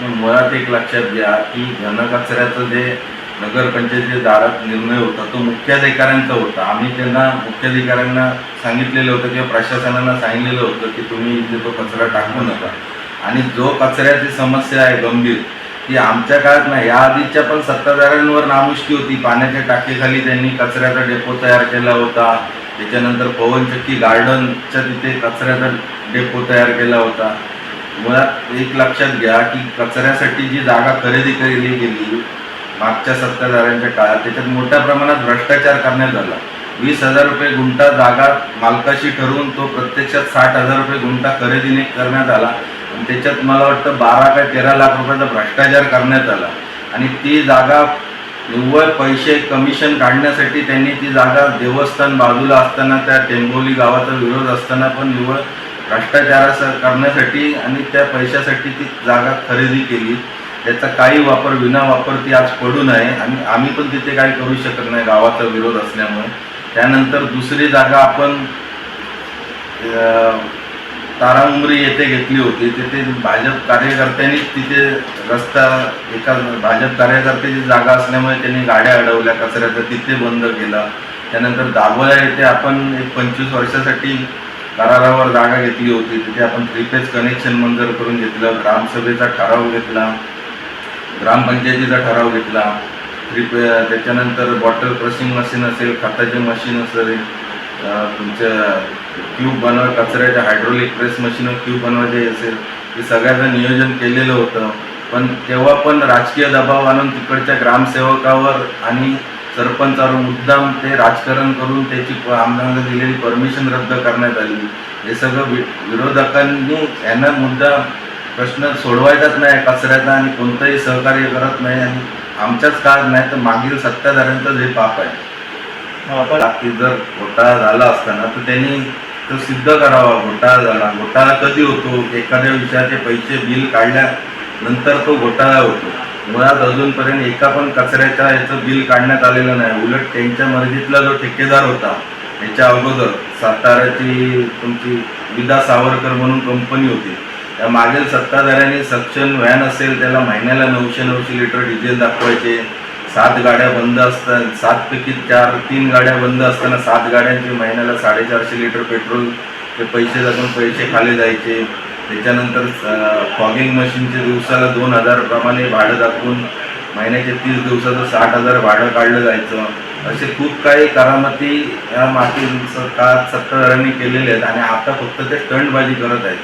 मुळात एक लक्षात घ्या की घनकचऱ्याचं जे नगरपंचायतीच्या दारात निर्णय होता तो मुख्याधिकाऱ्यांचा होता. आम्ही त्यांना मुख्याधिकाऱ्यांना सांगितलेलं होतं किंवा प्रशासनाला सांगितलेलं होतं की तुम्ही इथे तो कचरा टाकू नका. आणि जो कचऱ्याची समस्या आहे गंभीर ती आमच्या काळात नाही. या आधीच्या पण सत्ताधाऱ्यांवर नामुष्की होती. पाण्याच्या टाकीखाली त्यांनी कचऱ्याचा डेपो तयार केला होता. त्याच्यानंतर पवनचक्की गार्डनच्या तिथे कचऱ्याचा डेपो तयार केला होता. मुळात एक लक्षात घ्या की कचऱ्यासाठी जी जागा खरेदी केली गेली मागच्या सत्ताधाऱ्यांच्या काळात त्याच्यात मोठ्या प्रमाणात भ्रष्टाचार करण्यात आला. वीस हजार रुपये गुंठा जागा मालकाशी ठरवून तो प्रत्यक्षात साठ हजार रुपये गुंठा खरेदीने करण्यात आला. आणि त्याच्यात मला वाटतं बारा काय तेरा लाख रुपयाचा भ्रष्टाचार करण्यात आला. आणि ती जागा निव्वळ पैसे कमिशन काढण्यासाठी त्यांनी ती जागा देवस्थान बाजूला असताना त्या टेंबोली गावाचा विरोध असताना पण निव्वळ भ्रष्टाचारा करण्यासाठी आणि त्या पैशासाठी ती जागा खरेदी केली. त्याचा काही वापर विना वापर ती आज पडू नये. आणि आम्ही पण तिथे काही करू शकत नाही गावाचा विरोध असल्यामुळे. त्यानंतर दुसरी जागा आपण अं, तारामुंबरी येथे घेतली होती. तिथे भाजप कार्यकर्त्यांनी तिथे रस्ता एका भाजप कार्यकर्त्याची जागा असल्यामुळे त्यांनी गाड्या अडवल्या कचऱ्याचा. तिथे बंद केला. त्यानंतर दाभोळ्या येथे आपण एक पंचवीस वर्षासाठी करारावर जागा घेतली होती. तिथे आपण थ्री फेज कनेक्शन मंजूर करून घेतलं. ग्रामसभेचा ठराव घेतला. ग्रामपंचायतीचा ठराव घेतला. थ्री पे त्याच्यानंतर बॉटल क्रशिंग मशीन असेल खताचे मशीन असेल तुमच्या क्यूब बनवा कचऱ्याच्या हायड्रोलिक प्रेस मशीन क्यूब बनवायचे असेल. हे सगळ्याचं नियोजन केलेलं होतं. पण तेव्हा पण राजकीय दबाव आणून तिकडच्या ग्रामसेवकावर आणि सरपंचावर मुद्दाम ते राजकारण करून त्याची आमदारांना दिलेली परमिशन रद्द करण्यात आली. हे सगळं वि विरोधकांनी यांना मुद्दा प्रश्न सोडवायचाच नाही कचऱ्याचा आणि कोणतंही सहकार्य करत नाही आणि आमच्याच काळात नाही तर मागील सत्ताधाऱ्यांचंच हे पाप आहे. आपण की जर घोटाळा झाला असताना तर त्यांनी तो सिद्ध करावा. घोटाळा झाला. घोटाळा कधी होतो? एखाद्या विषयाचे पैसे बिल काढल्यानंतर तो घोटाळा होतो. मुळात अजूनपर्यंत एका पण कचऱ्याच्या याचं बिल काढण्यात आलेलं नाही. उलट त्यांच्या मर्जीतला जो ठेकेदार होता याच्या अगोदर साताऱ्याची तुमची विदा सावरकर म्हणून कंपनी होती. त्या मागील सत्ताधाऱ्यांनी सक्शन व्हॅन असेल त्याला महिन्याला नऊशे नऊशे लिटर डिझेल दाखवायचे. सात गाड्या बंद असतात सातपैकी चार तीन गाड्या बंद असताना सात गाड्यांचे महिन्याला साडेचारशे लिटर पेट्रोल ते पैसे जाऊन पैसे खाली जायचे. त्याच्यानंतर फॉगिंग मशीनचे दिवसाला दोन हजारप्रमाणे भाडं दाखवून महिन्याचे तीस दिवसाचं साठ हजार भाडं काढलं जायचं. असे खूप काही करामती या माती स- काळात सत्ताधाऱ्यांनी केलेले आहेत आणि आता फक्त ते स्टंटबाजी करत आहेत.